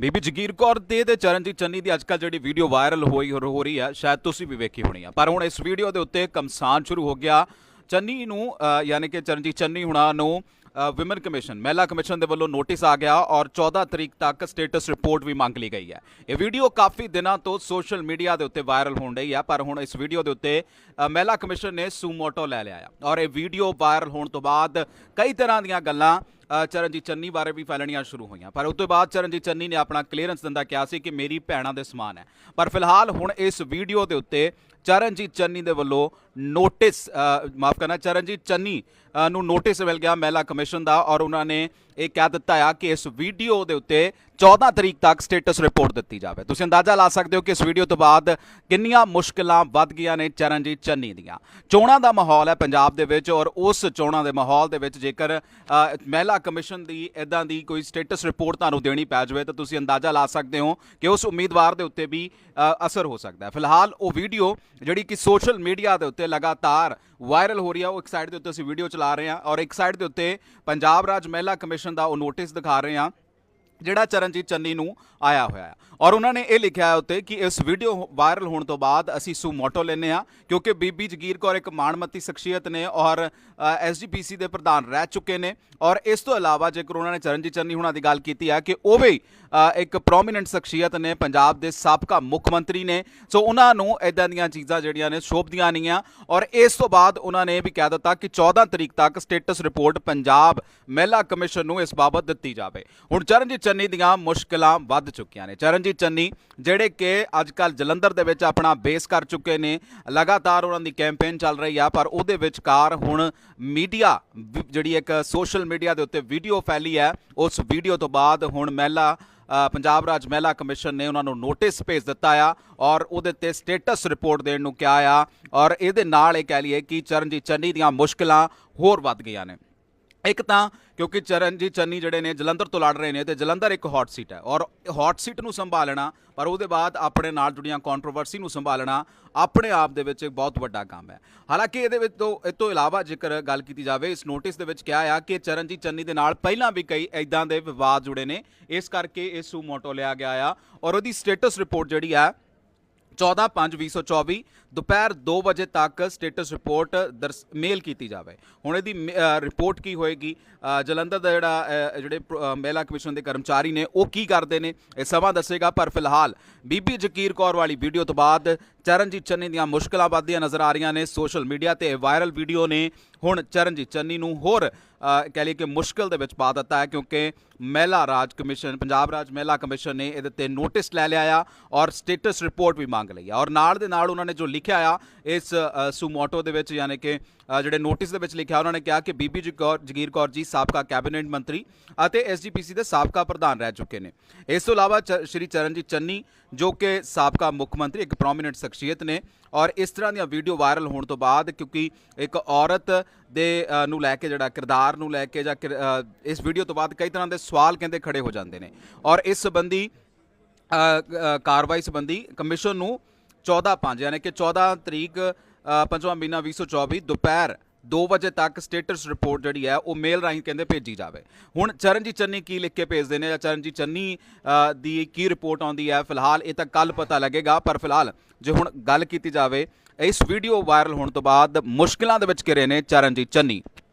ਬੀਬੀ ਜਗੀਰ ਕੌਰ ਦੇ ਤੇ ਚਰਨਜੀਤ ਚੰਨੀ ਦੀ ਅੱਜਕੱਲ ਜਿਹੜੀ ਵੀਡੀਓ ਵਾਇਰਲ ਹੋਈ ਹੋ ਰਹੀ ਹੈ ਸ਼ਾਇਦ ਤੁਸੀਂ ਵੀ ਵੇਖੀ ਹੋਣੀ ਆ। ਪਰ ਹੁਣ ਇਸ ਵੀਡੀਓ ਦੇ ਉੱਤੇ ਕਮਸਾਨ ਸ਼ੁਰੂ ਹੋ ਗਿਆ। ਚੰਨੀ ਨੂੰ ਯਾਨੀ ਕਿ ਚਰਨਜੀਤ ਚੰਨੀ ਹੁਣਾਂ ਨੂੰ ਵਿਮਨ ਕਮਿਸ਼ਨ ਮਹਿਲਾ ਕਮਿਸ਼ਨ ਦੇ ਵੱਲੋਂ ਨੋਟਿਸ ਆ ਗਿਆ ਔਰ 14 ਤਰੀਕ ਤੱਕ ਸਟੇਟਸ ਰਿਪੋਰਟ ਵੀ ਮੰਗ ਲਈ ਗਈ ਹੈ। ਇਹ ਵੀਡੀਓ ਕਾਫੀ ਦਿਨਾਂ ਤੋਂ ਸੋਸ਼ਲ ਮੀਡੀਆ ਦੇ ਉੱਤੇ ਵਾਇਰਲ ਹੋਣ ਰਹੀ ਹੈ ਪਰ ਹੁਣ ਇਸ ਵੀਡੀਓ ਦੇ ਉੱਤੇ ਮਹਿਲਾ ਕਮਿਸ਼ਨ ਨੇ ਸੂਮੋਟੋ ਲੈ ਲਿਆ ਔਰ ਇਹ ਵੀਡੀਓ ਵਾਇਰਲ ਹੋਣ ਤੋਂ ਬਾਅਦ ਕਈ ਤਰ੍ਹਾਂ ਦੀਆਂ ਗੱਲਾਂ ਚਰਨਜੀਤ ਚੰਨੀ ਬਾਰੇ ਵੀ ਫੈਲਣੀਆਂ ਸ਼ੁਰੂ ਹੋਈਆਂ। ਪਰ ਉਸ ਤੋਂ ਬਾਅਦ ਚਰਨਜੀਤ ਚੰਨੀ ਨੇ ਆਪਣਾ ਕਲੀਅਰੈਂਸ ਦਿੰਦਾ ਕਿਹਾ ਸੀ ਕਿ ਮੇਰੀ ਭੈਣਾਂ ਦੇ ਸਮਾਨ ਹੈ। ਪਰ ਫਿਲਹਾਲ ਹੁਣ ਇਸ ਵੀਡੀਓ ਦੇ ਉੱਤੇ ਚਰਨਜੀਤ ਚੰਨੀ ਦੇ ਵੱਲੋਂ ਨੋਟਿਸ ਮਾਫ ਕਰਨਾ, ਚਰਨਜੀਤ ਚੰਨੀ ਨੂੰ ਨੋਟਿਸ ਮਿਲ ਗਿਆ ਮਹਿਲਾ ਕਮਿਸ਼ਨ ਦਾ ਔਰ ਉਹਨਾਂ ਨੇ ਇਹ ਕਹਿ ਦਿੱਤਾ ਆ ਕਿ ਇਸ ਵੀਡੀਓ ਦੇ ਉੱਤੇ 14 ਤਰੀਕ ਤੱਕ ਸਟੇਟਸ ਰਿਪੋਰਟ ਦਿੱਤੀ ਜਾਵੇ। ਤੁਸੀਂ ਅੰਦਾਜ਼ਾ ਲਾ ਸਕਦੇ ਹੋ ਕਿ ਇਸ ਵੀਡੀਓ ਤੋਂ ਬਾਅਦ ਕਿੰਨੀਆਂ ਮੁਸ਼ਕਲਾਂ ਵੱਧ ਗਈਆਂ ਨੇ ਚਰਨਜੀਤ ਚੰਨੀ ਦੀਆਂ। ਚੋਣਾਂ ਦਾ ਮਾਹੌਲ ਹੈ ਪੰਜਾਬ ਦੇ ਵਿੱਚ ਔਰ ਉਸ ਚੋਣਾਂ ਦੇ ਮਾਹੌਲ ਦੇ ਵਿੱਚ ਜੇਕਰ ਮਹਿਲਾ ਕਮਿਸ਼ਨ ਦੀ ਇਦਾਂ ਦੀ ਕੋਈ ਸਟੇਟਸ ਰਿਪੋਰਟ ਤੁਹਾਨੂੰ ਦੇਣੀ ਪੈ ਜਾਵੇ ਤਾਂ ਤੁਸੀਂ ਅੰਦਾਜ਼ਾ ਲਾ ਸਕਦੇ ਹੋ ਕਿ ਉਸ ਉਮੀਦਵਾਰ ਦੇ ਉੱਤੇ ਵੀ ਅਸਰ ਹੋ ਸਕਦਾ ਹੈ। ਫਿਲਹਾਲ ਉਹ ਵੀਡੀਓ ਜਿਹੜੀ ਕਿ ਸੋਸ਼ਲ ਮੀਡੀਆ ਦੇ ਉੱਤੇ ਲਗਾਤਾਰ ਵਾਇਰਲ ਹੋ ਰਹੀ ਆ, ਉਹ ਇੱਕ ਸਾਈਡ ਦੇ ਉੱਤੇ ਅਸੀਂ ਵੀਡੀਓ ਚਲਾ ਰਹੇ ਹਾਂ ਔਰ ਇੱਕ ਸਾਈਡ ਦੇ ਉੱਤੇ ਪੰਜਾਬ ਰਾਜ ਮਹਿਲਾ ਕਮਿਸ਼ਨ ਦਾ ਉਹ ਨੋਟਿਸ ਦਿਖਾ ਰਹੇ ਹਾਂ ਜਿਹੜਾ ਚਰਨਜੀਤ ਚੰਨੀ ਨੂੰ ਆਇਆ ਹੋਇਆ ਹੈ। ਔਰ ਉਹਨਾਂ ਨੇ ਇਹ ਲਿਖਿਆ ਉੱਤੇ ਕਿ ਇਸ ਵੀਡੀਓ ਵਾਇਰਲ ਹੋਣ ਤੋਂ ਬਾਅਦ ਅਸੀਂ ਸੂਮੋਟੋ ਲੈਨੇ ਆ ਕਿਉਂਕਿ ਬੀਬੀ ਜਗੀਰ ਕੌਰ ਇੱਕ ਮਾਣਮੱਤੀ ਸ਼ਖਸੀਅਤ ਨੇ ਔਰ ਐਸਜੀਪੀਸੀ ਦੇ ਪ੍ਰਧਾਨ ਰਹਿ ਚੁੱਕੇ ਨੇ। ਔਰ ਇਸ ਤੋਂ ਇਲਾਵਾ ਜੇਕਰ ਉਹਨਾਂ ਨੇ ਚਰਨਜੀਤ ਚੰਨੀ ਹੁਣਾਂ ਦੀ ਗੱਲ ਕੀਤੀ ਹੈ ਕਿ ਉਹ ਵੀ ਇੱਕ ਪ੍ਰੋਮਿਨੈਂਟ ਸ਼ਖਸੀਅਤ ਨੇ ਪੰਜਾਬ ਦੇ ਸਾਬਕਾ ਮੁੱਖ ਮੰਤਰੀ ਨੇ। ਸੋ ਉਹਨਾਂ ਨੂੰ ਇਦਾਂ ਦੀਆਂ ਚੀਜ਼ਾਂ ਜਿਹੜੀਆਂ ਨੇ ਸ਼ੋਭਦੀਆਂ ਨਹੀਂ ਆ ਔਰ ਇਸ ਤੋਂ ਬਾਅਦ ਉਹਨਾਂ ਨੇ ਇਹ ਵੀ ਕਹਿ ਦਿੱਤਾ ਕਿ 14 ਤਰੀਕ ਤੱਕ ਸਟੇਟਸ ਰਿਪੋਰਟ ਪੰਜਾਬ ਮਹਿਲਾ ਕਮਿਸ਼ਨ ਨੂੰ ਇਸ ਬਾਬਤ ਦਿੱਤੀ ਜਾਵੇ। ਹੁਣ ਚਰਨਜੀਤ ਚੰਨੀ ਦੀਆਂ ਮੁਸ਼ਕਲਾਂ ਵੱਧ ਚੁੱਕੀਆਂ ਨੇ। ਚਰਨਜੀਤ ਚੰਨੀ, ਜਿਹੜੇ ਕਿ ਅੱਜ ਕੱਲ ਜਲੰਧਰ ਦੇ ਵਿੱਚ ਆਪਣਾ ਬੇਸ ਕਰ ਚੁੱਕੇ ਨੇ, ਲਗਾਤਾਰ ਉਹਨਾਂ ਦੀ ਕੈਂਪੇਨ ਚੱਲ ਰਹੀ ਆ, ਪਰ ਉਹਦੇ ਵਿਚਕਾਰ ਹੁਣ ਮੀਡੀਆ ਜਿਹੜੀ ਇੱਕ ਸੋਸ਼ਲ ਮੀਡੀਆ ਦੇ ਉੱਤੇ ਵੀਡੀਓ ਫੈਲੀ ਹੈ, ਉਸ ਵੀਡੀਓ ਤੋਂ ਬਾਅਦ ਹੁਣ ਮਹਿਲਾ ਪੰਜਾਬ ਰਾਜ ਮਹਿਲਾ ਕਮਿਸ਼ਨ ਨੇ ਉਹਨਾਂ ਨੂੰ ਨੋਟਿਸ ਭੇਜ ਦਿੱਤਾ ਆ, ਔਰ ਉਹਦੇ ਤੇ ਸਟੇਟਸ ਰਿਪੋਰਟ ਦੇਣ ਨੂੰ ਕਿਹਾ ਆ, ਔਰ ਇਹਦੇ ਨਾਲ ਇਹ ਕਹਿ ਲਈਏ ਕਿ ਚਰਨਜੀਤ ਚੰਨੀ ਦੀਆਂ ਮੁਸ਼ਕਲਾਂ ਹੋਰ ਵੱਧ ਗਈਆਂ ਨੇ। ਇੱਕ ਤਾਂ ਕਿਉਂਕਿ ਚਰਨਜੀਤ ਚੰਨੀ ਜਿਹੜੇ ਨੇ ਜਲੰਧਰ ਤੋਂ ਲੜ ਰਹੇ ਨੇ ਤੇ ਜਲੰਧਰ ਇੱਕ ਹੌਟ ਸੀਟ ਹੈ ਔਰ ਹੌਟ ਸੀਟ ਨੂੰ ਸੰਭਾਲਣਾ, ਪਰ ਉਹਦੇ ਬਾਅਦ ਆਪਣੇ ਨਾਲ ਜੁੜੀਆਂ ਕੰਟਰੋਵਰਸੀ ਨੂੰ ਸੰਭਾਲਣਾ ਆਪਣੇ ਆਪ ਦੇ ਵਿੱਚ ਇੱਕ ਬਹੁਤ ਵੱਡਾ ਕੰਮ ਹੈ। ਹਾਲਾਂਕਿ ਇਹਦੇ ਵਿੱਚ ਤੋਂ, ਇਹ ਤੋਂ ਇਲਾਵਾ ਜੇਕਰ ਗੱਲ ਕੀਤੀ ਜਾਵੇ, ਇਸ ਨੋਟਿਸ ਦੇ ਵਿੱਚ ਕਿਹਾ ਆ ਕਿ ਚਰਨਜੀਤ ਚੰਨੀ ਦੇ ਨਾਲ ਪਹਿਲਾਂ ਵੀ ਕਈ ਐਦਾਂ ਦੇ ਵਿਵਾਦ ਜੁੜੇ ਨੇ, ਇਸ ਕਰਕੇ ਇਸ ਨੂੰ ਮੋਟੋ ਲਿਆ ਗਿਆ ਆ ਔਰ ਉਹਦੀ ਸਟੇਟਸ ਰਿਪੋਰਟ ਜਿਹੜੀ ਆ 14/5/2024 ਦੁਪਹਿਰ 2 ਵਜੇ ਤੱਕ ਸਟੇਟਸ ਰਿਪੋਰਟ ਦਰਸ, ਮੇਲ ਕੀਤੀ ਜਾਵੇ। ਹੁਣ ਇਹਦੀ ਮ- ਰਿਪੋਰਟ ਕੀ ਹੋਏਗੀ? ਜਲੰਧਰ ਦਾ ਜਿਹੜਾ ਜਿਹੜੇ ਮਹਿਲਾ ਕਮਿਸ਼ਨ ਦੇ ਕਰਮਚਾਰੀ ਨੇ, ਉਹ ਕੀ ਕਰਦੇ ਨੇ? ਇਹ ਸਮਾਂ ਦੱਸੇਗਾ, ਪਰ ਫਿਲਹਾਲ ਬੀਬੀ ਜਕੀਰ ਕੌਰ ਵਾਲੀ ਵੀਡੀਓ ਤੋਂ ਬਾਅਦ ਚਰਨਜੀਤ ਚੰਨੀ ਦੀਆਂ ਮੁਸ਼ਕਲਾਂ ਵੱਧਦੀਆਂ ਨਜ਼ਰ ਆ ਰਹੀਆਂ ਨੇ। ਸੋਸ਼ਲ ਮੀਡੀਆ ਤੇ ਵਾਇਰਲ ਵੀਡੀਓ ਨੇ ਹੁਣ ਚਰਨਜੀਤ ਚੰਨੀ ਨੂੰ ਹੋਰ ਕਹਿ ਲਈਏ ਕਿ ਮੁਸ਼ਕਲ ਦੇ ਵਿੱਚ ਪਾ ਦਿੱਤਾ ਹੈ ਕਿਉਂਕਿ ਮਹਿਲਾ ਰਾਜ ਕਮਿਸ਼ਨ, ਪੰਜਾਬ ਰਾਜ ਮਹਿਲਾ ਕਮਿਸ਼ਨ ਨੇ ਇਹਦੇ ਤੇ ਨੋਟਿਸ ਲੈ ਲਿਆ ਆ ਔਰ ਸਟੇਟਸ ਰਿਪੋਰਟ ਵੀ ਮੰਗ ਲਈ ਆ। ਔਰ ਨਾਲ ਦੇ ਨਾਲ ਉਹਨਾਂ ਨੇ ਜੋ ਲਿਖਿਆ ਆ, ਇਸ ਸੁਮੋਟੋ ਦੇ ਵਿੱਚ ਯਾਨੀ ਕਿ ਜਿਹੜੇ ਨੋਟਿਸ ਦੇ ਵਿੱਚ ਲਿਖਿਆ, ਉਹਨਾਂ ਨੇ ਕਿਹਾ ਕਿ ਬੀਬੀ ਜਗੌਰ ਜਗੀਰ ਕੌਰ ਜੀ ਸਾਬਕਾ ਕੈਬਨਿਟ ਮੰਤਰੀ ਅਤੇ ਐਸਜੀਪੀਸੀ ਦੇ ਸਾਬਕਾ ਪ੍ਰਧਾਨ ਰਹਿ ਚੁੱਕੇ ਨੇ। ਇਸ ਤੋਂ ਇਲਾਵਾ ਚ- ਸ਼੍ਰੀ ਚਰਨਜੀਤ ਚੰਨੀ, ਜੋ ਕਿ ਸਾਬਕਾ ਮੁੱਖ ਮੰਤਰੀ, ਇੱਕ ਪ੍ਰੋਮਿਨੈਂਟ ਸ਼ਖਸੀਅਤ ਨੇ ਔਰ ਇਸ ਤਰ੍ਹਾਂ ਦੀਆਂ ਵੀਡੀਓ ਵਾਇਰਲ ਹੋਣ ਤੋਂ ਬਾਅਦ ਕਿਉਂਕਿ ਇੱਕ ਔਰਤ ਦੇ ਅ, ਨੂੰ ਲੈ ਕੇ ਜਿਹੜਾ ਕਿਰਦਾਰ ਨੂੰ ਲੈ ਕੇ ਜਾਂ ਕਿਰ- ਅ, ਇਸ ਵੀਡੀਓ ਤੋਂ ਬਾਅਦ ਕਈ ਤਰ੍ਹਾਂ ਦੇ ਸਵਾਲ ਕਹਿੰਦੇ ਖੜੇ ਹੋ ਜਾਂਦੇ ਨੇ। ਔਰ ਇਸ ਸੰਬੰਧੀ ਅ, ਕਾਰਵਾਈ ਸੰਬੰਧੀ ਕਮਿਸ਼ਨ ਨੂੰ 14 5 ਯਾਨੀ ਕਿ 14 ਤਰੀਕ ਅ, ਪੰਜਵਾਂ ਮਹੀਨਾ 2024 ਦੁਪਹਿਰ 2 ਵਜੇ ਤੱਕ ਸਟੇਟਸ ਰਿਪੋਰਟ ਜਿਹੜੀ ਹੈ ਉਹ ਮੇਲ ਰਾਹੀਂ ਕਹਿੰਦੇ ਭੇਜੀ ਜਾਵੇ। ਹੁਣ ਚਰਨਜੀਤ ਚੰਨੀ ਕੀ ਲਿਖ ਕੇ ਭੇਜਦੇ ਨੇ ਜਾਂ ਚਰਨਜੀਤ ਚੰਨੀ ਦੀ ਕੀ ਰਿਪੋਰਟ ਆਉਂਦੀ ਹੈ, ਫਿਲਹਾਲ ਇਹ ਤਾਂ ਕੱਲ ਪਤਾ ਲੱਗੇਗਾ, ਪਰ ਫਿਲਹਾਲ ਜੇ ਹੁਣ ਗੱਲ ਕੀਤੀ ਜਾਵੇ, ਇਸ ਵੀਡੀਓ ਵਾਇਰਲ ਹੋਣ ਤੋਂ ਬਾਅਦ ਮੁਸ਼ਕਿਲਾਂ ਦੇ ਵਿੱਚ ਘਿਰੇ ਨੇ ਚਰਨਜੀਤ ਚੰਨੀ।